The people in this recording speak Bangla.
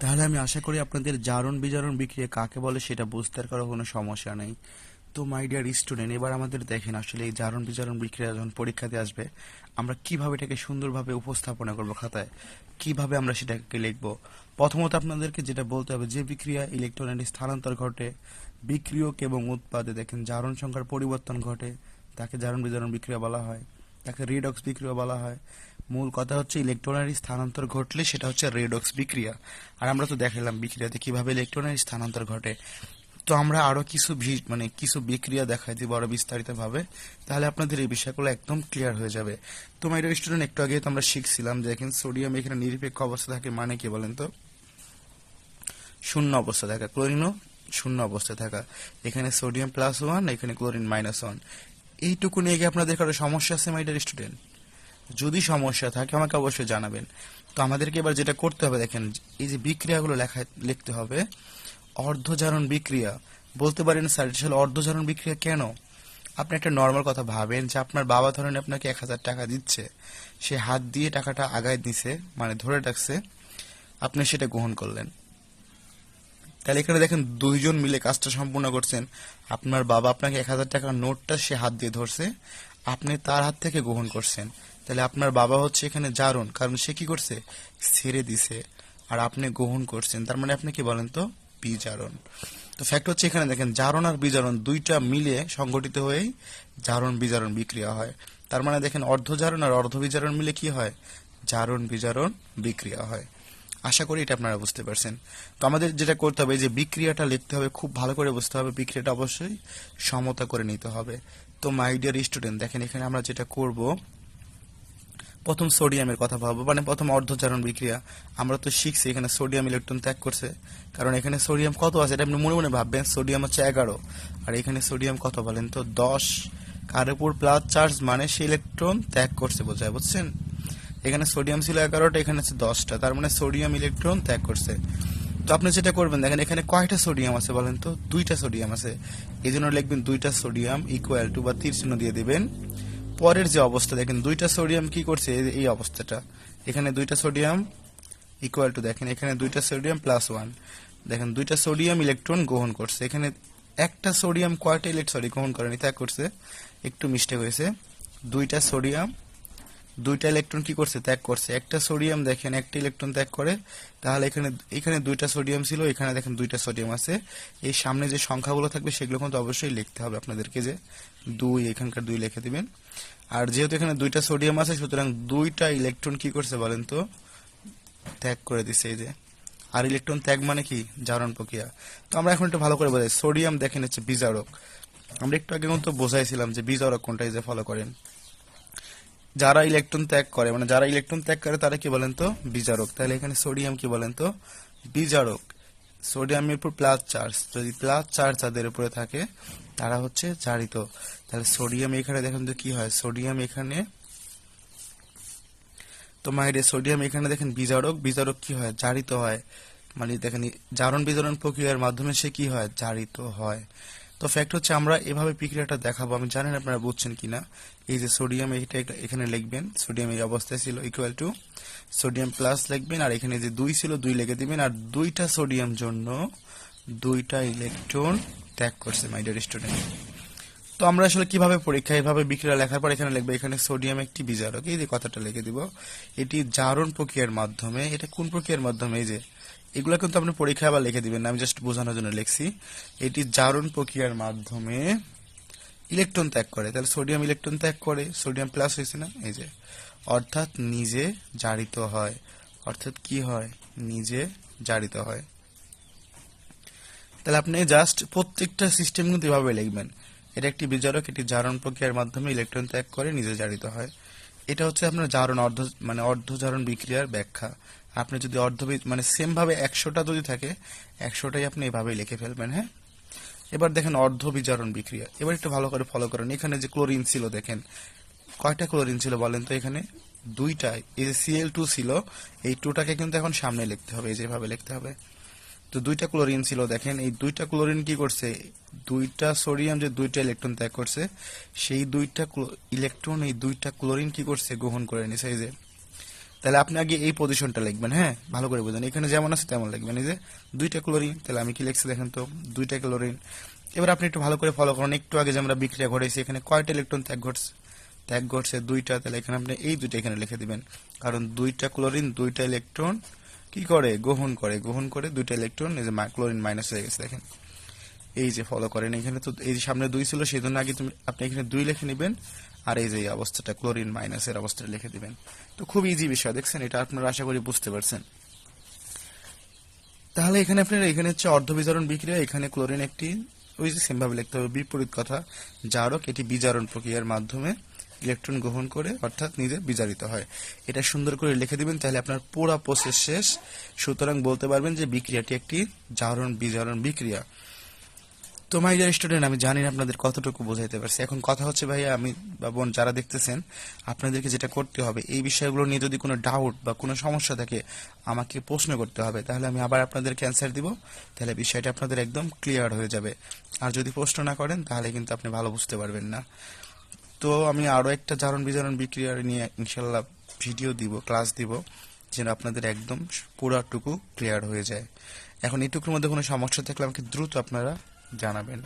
তাহলে আমি আশা করি আপনাদের জারণ বিজারণ বিক্রিয়া কাকে বলে সেটা বুঝতে কারও কোনো সমস্যা নেই। তো মাই ডিয়ার স্টুডেন্ট এবার আমাদের দেখেন আসলে এই জারণ বিজারণ বিক্রিয়া যখন পরীক্ষাতে আসবে, আমরা কীভাবে এটাকে সুন্দরভাবে উপস্থাপনা করব খাতায়? কীভাবে আমরা সেটাকে লিখব? প্রথমত আপনাদেরকে যেটা বলতে হবে, যে বিক্রিয়া ইলেকট্রনের স্থানান্তর ঘটে, বিক্রিয়ক এবং উৎপাদে দেখেন জারণ সংখ্যার পরিবর্তন ঘটে, তাকে জারণ বিজারণ বিক্রিয়া বলা হয়, তাকে রেডক্স বিক্রিয়া বলা হয়। মূল কথা হচ্ছে ইলেকট্রনের স্থানান্তর ঘটলে সেটা হচ্ছে রেডক্স বিক্রিয়া। আর আমরা তো দেখালাম বিক্রিয়াতে কীভাবে ইলেকট্রনের স্থানান্তর ঘটে। তো আমরা আরও কিছু মানে কিছু বিক্রিয়া দেখাই দিব আরও বিস্তারিত ভাবে তাহলে আপনাদের এই বিষয়গুলো একদম ক্লিয়ার হয়ে যাবে। তো মাই স্টুডেন্ট একটু আগে তো আমরা শিখছিলাম যে এখানে সোডিয়াম এখানে নিরপেক্ষ অবস্থা থাকে মানে কি বলেন তো? শূন্য অবস্থা থাকা। ক্লোরিনও শূন্য অবস্থায় থাকা। এখানে সোডিয়াম প্লাস ওয়ান এখানে ক্লোরিন মাইনাস ওয়ান এইটুকু নিয়ে গিয়ে আপনাদের কারও সমস্যা আছে মাই স্টুডেন্ট যদি সমস্যা থাকে, আমাকে অবশ্যই জানাবেন। তো আমাদেরকে এবার যেটা করতে হবে, দেখেন, এই যে বিক্রিয়াগুলো লেখা লিখতে হবে অর্ধজারণ বিক্রিয়া। বলতে পারেন, স্যার আসলে অর্ধজারণ বিক্রিয়া কেন? আপনি একটা নর্মাল কথা ভাবেন যে আপনার বাবা ধরেন আপনাকে এক হাজার টাকা দিচ্ছে। সে হাত দিয়ে টাকাটা আগায় দিছে মানে ধরে রাখছে। আপনি সেটা গ্রহণ করলেন। তাহলে এখানে দেখেন, দুইজন মিলে কাজটা সম্পূর্ণ করছেন। আপনার বাবা আপনাকে এক হাজার টাকার নোটটা সে হাত দিয়ে ধরছে। আপনি তার হাত থেকে গ্রহণ করছেন। তাহলে আপনার বাবা হচ্ছে এখানে জারণ, কারণ সে কি করছে? ছেড়ে দিছে। আর আপনি গ্রহণ করছেন। তার মানে আপনি কি বলেন তো? বিজারণ। তো ফ্যাক্ট হচ্ছে এখানে দেখেন, জারণ আর বিজারণ দুইটা মিলে সংগঠিত হয়েই জারণ, বিজারণ বিক্রিয়া হয়। তার মানে দেখেন, অর্ধজারণ আর অর্ধ বিজারণ মিলে কি হয়? জারণ, বিজারণ বিক্রিয়া হয়। আশা করি এটা আপনারা বুঝতে পারছেন। তো আমাদের যেটা করতে হবে যে বিক্রিয়াটা লিখতে হবে, খুব ভালো করে বুঝতে হবে, বিক্রিয়াটা অবশ্যই সমতা করে নিতে হবে। তো মাই ডিয়ার স্টুডেন্ট দেখেন এখানে আমরা যেটা করব প্রথম সোডিয়ামের কথা ভাববো মানে প্রথম অর্ধচারণ বিক্রিয়া। আমরা তো শিখছি এখানে সোডিয়াম ইলেকট্রন ত্যাগ করছে। কারণ এখানে সোডিয়াম কত আছে? এটা আপনি মনে মনে ভাববেন, সোডিয়াম হচ্ছে এগারো। আর এখানে সোডিয়াম কত বলেন তো? দশ। কার উপর প্লাস চার্জ মানে সে ইলেকট্রন ত্যাগ করছে বোঝায়, বুঝছেন? এখানে সোডিয়াম ছিল এগারোটা, এখানে আছে দশটা। তার মানে সোডিয়াম ইলেকট্রন ত্যাগ করছে। তো আপনি যেটা করবেন, দেখেন এখানে কয়টা সোডিয়াম আছে বলেন তো? দুইটা সোডিয়াম আছে। এই জন্য লিখবেন দুইটা সোডিয়াম ইকুয়াল টু বা তীর চিহ্ন দিয়ে দিবেন। পরের যে অবস্থা, দেখেন দুইটা সোডিয়াম কি করছে? এই- অবস্থাটা। এখানে দুইটা সোডিয়াম ইকুয়াল টু দেখেন এখানে দুইটা সোডিয়াম প্লাস ওয়ান দেখেন দুইটা সোডিয়াম ইলেকট্রন গ্রহণ করছে। এখানে একটা সোডিয়াম কয়টা ইলেকট্রন সরি গ্রহণ করেনি, তা করছে। একটু মিস্টেক হয়েছে। দুইটা সোডিয়াম দুইটা ইলেকট্রন কি করছে? ত্যাগ করছে। একটা সোডিয়াম দেখেন, একটা ইলেকট্রন ত্যাগ করে। তাহলে এখানে এখানে দুইটা সোডিয়াম ছিল, এখানে দেখেন দুইটা সোডিয়াম আছে। এই সামনে যে সংখ্যাগুলো থাকবে, সেগুলো কিন্তু অবশ্যই লিখতে হবে আপনাদেরকে যে দুই, এখানকার দুই লিখে দিবেন। আর যেহেতু এখানে দুইটা সোডিয়াম আছে, সুতরাং দুইটা ইলেকট্রন কি করছে বলেন তো? ত্যাগ করে দিছে এই যে। আর ইলেকট্রন ত্যাগ মানে কি? জারণ প্রক্রিয়া। তো আমরা এখন একটু ভালো করে বোঝাই। সোডিয়াম দেখেন হচ্ছে বিজারক। আমরা একটু আগে কিন্তু বোঝাইছিলাম যে বিজারক কোনটা যে ফলো করেন। যারা ইলেকট্রন ত্যাগ করে মানে যারা ইলেকট্রন ত্যাগ করে তারা কি বলেন তো? বিজারক। তাহলে এখানে সোডিয়াম কি বলেন তো? বিজারক। সোডিয়ামের উপর প্লাস চার্জ যদি প্লাস চার্জ তাদের উপরে থাকে, তারা হচ্ছে জারিত। তাহলে সোডিয়াম এখানে দেখেন তো কি হয়? সোডিয়াম এখানে, তো মাইরে সোডিয়াম এখানে দেখেন বিজারক। বিজারক কি হয়? জারিত হয়। মানে দেখেন, জারণ বিজারণ প্রক্রিয়ার মাধ্যমে সে কি হয়? জারিত হয়। তো ফ্যাক্ট হচ্ছে আমরা এভাবে প্রক্রিয়াটা দেখাবো। আমি জানেন আপনারা বুঝছেন কিনা। এই যে সোডিয়াম এইটা এখানে লিখবেন। সোডিয়াম এই অবস্থায় ছিল ইকুয়াল টু সোডিয়াম প্লাস লিখবেন, আর এখানে যে দুই ছিল, দুই লিখে দিবেন। আর দুইটা সোডিয়াম জন্য দুইটা ইলেকট্রন ত্যাগ করছে মাই ডিয়ার স্টুডেন্ট তো আমরা আসলে কীভাবে পরীক্ষা, এভাবে বিক্রিয়া লেখার পর এখানে লিখব, এখানে সোডিয়াম একটি বিজারক এই যে কথাটা লিখে দিব। এটি জারণ প্রক্রিয়ার মাধ্যমে, এটা কোন প্রক্রিয়ার মাধ্যমে? এই যে, এগুলো কিন্তু আপনি পরীক্ষায় আবার লিখে দিবেন আমি জাস্ট বোঝানোর জন্য লিখছি। এটি জারণ প্রক্রিয়ার মাধ্যমে ইলেকট্রন ত্যাগ করে। তাহলে সোডিয়াম ইলেকট্রন ত্যাগ করে সোডিয়াম প্লাস হয়েছে না? এই যে, অর্থাৎ নিজে জারিত হয়। অর্থাৎ কি হয়? নিজে জারিত হয়। তাহলে আপনি জাস্ট প্রত্যেকটা সিস্টেম কিন্তু এভাবে লিখবেন। এটা একটি বিজারক, এটি জারণ প্রক্রিয়ার মাধ্যমে ইলেকট্রন ত্যাগ করে, নিজে জারিত হয়। এটা হচ্ছে আপনার জারণ অর্ধ মানে অর্ধজারণ বিক্রিয়ার ব্যাখ্যা। আপনি যদি অর্ধ মানে সেম ভাবে একশোটা যদি থাকে, একশোটাই আপনি এভাবেই লিখে ফেলবেন হ্যাঁ? এবার দেখেন অর্ধ বিজারণ বিক্রিয়া। এবার একটু ভালো করে ফলো করেন। এখানে যে ক্লোরিন ছিল, দেখেন। কয়টা ক্লোরিন ছিল বলেন তো এখানে? দুইটাই এই যে সিএল টু ছিল, এই টুটাকে কিন্তু এখন সামনে লিখতে হবে, এই যেভাবে লিখতে হবে। তো দুইটা ক্লোরিন ছিল, দেখেন, এই দুইটা ক্লোরিন কি করছে? দুইটা সোডিয়াম যে দুইটা ইলেকট্রন ত্যাগ করছে, সেই দুইটা ইলেকট্রন, এই দুইটা ক্লোরিন কি করছে? গ্রহণ করে নিছে, এই যে। তাহলে আপনি আগে এই পজিশনটা লিখবেন হ্যাঁ? ভালো করে বুঝেন। এখানে যেমন আছে তেমন লিখবেন, এই যে দুইটা ক্লোরিন। তাহলে আমি কি লিখছি দেখেন তো? দুইটা ক্লোরিন। এবার আপনি একটু ভালো করে ফলো করুন। একটু আগে যে আমরা বিক্রিয়া ঘটেছি এখানে কয়টা ইলেকট্রন ত্যাগ ঘটছে? ত্যাগ ঘটছে দুইটা। তাহলে এখানে আপনি এই দুইটা এখানে লিখে দিবেন। কারণ দুইটা ক্লোরিন, দুইটা ইলেকট্রন কি করে? গ্রহণ করে। গ্রহণ করে দুইটা ইলেকট্রন এই যে ক্লোরিন মাইনাস হয়ে গেছে, দেখেন। এই যে ফলো করেন এখানে, তো এই যে সামনে দুই ছিল সেই জন্য আগে তুমি আপনি এখানে দুই লিখে নেবেন, আর এই যে অবস্থাটা ক্লোরিন মাইনাসের অবস্থাটা লিখে দিবেন। তো খুব ইজি বিষয়, দেখছেন? এটা আপনারা আশা করি বুঝতে পারছেন। তাহলে এখানে আপনার, এখানে হচ্ছে অর্ধ বিজারণ বিক্রিয়া, এখানে ক্লোরিন একটি ওই যে সেমভাবে লিখতে হবে, বিপরীত কথা। জারক এটি বিজারণ প্রক্রিয়ার মাধ্যমে ইলেকট্রন গ্রহণ করে অর্থাৎ নিজে বিজারিত হয়। এটা সুন্দর করে লিখে দিবেন, তাহলে আপনার পুরো প্রসেস শেষ। সুতরাং বলতে পারবেন যে বিক্রিয়াটি একটি জারণ বিজারণ বিক্রিয়া। তো মাই ডিয়ার স্টুডেন্ট আমি জানি না আপনাদের কতটুকু বোঝাইতে পারছি। এখন কথা হচ্ছে, ভাইয়া, আমি বা বোন যারা দেখতেছেন, আপনাদেরকে যেটা করতে হবে, এই বিষয়গুলো নিয়ে যদি কোনো ডাউট বা কোনো সমস্যা থাকে, আমাকে প্রশ্ন করতে হবে। তাহলে আমি আবার আপনাদেরকে অ্যান্সার দিব। তাহলে বিষয়টা আপনাদের একদম ক্লিয়ার হয়ে যাবে। আর যদি প্রশ্ন না করেন, তাহলে কিন্তু আপনি ভালো বুঝতে পারবেন না। তো আমি আরও একটা জারণ বিজারণ বিক্রিয়া নিয়ে ইনশাল্লাহ ভিডিও দিব, ক্লাস দিব, যেন আপনাদের একদম পুরাটুকু ক্লিয়ার হয়ে যায়। এখন এটুকুর মধ্যে কোনো সমস্যা থাকলে আমাকে দ্রুত আপনারা জানাবেন।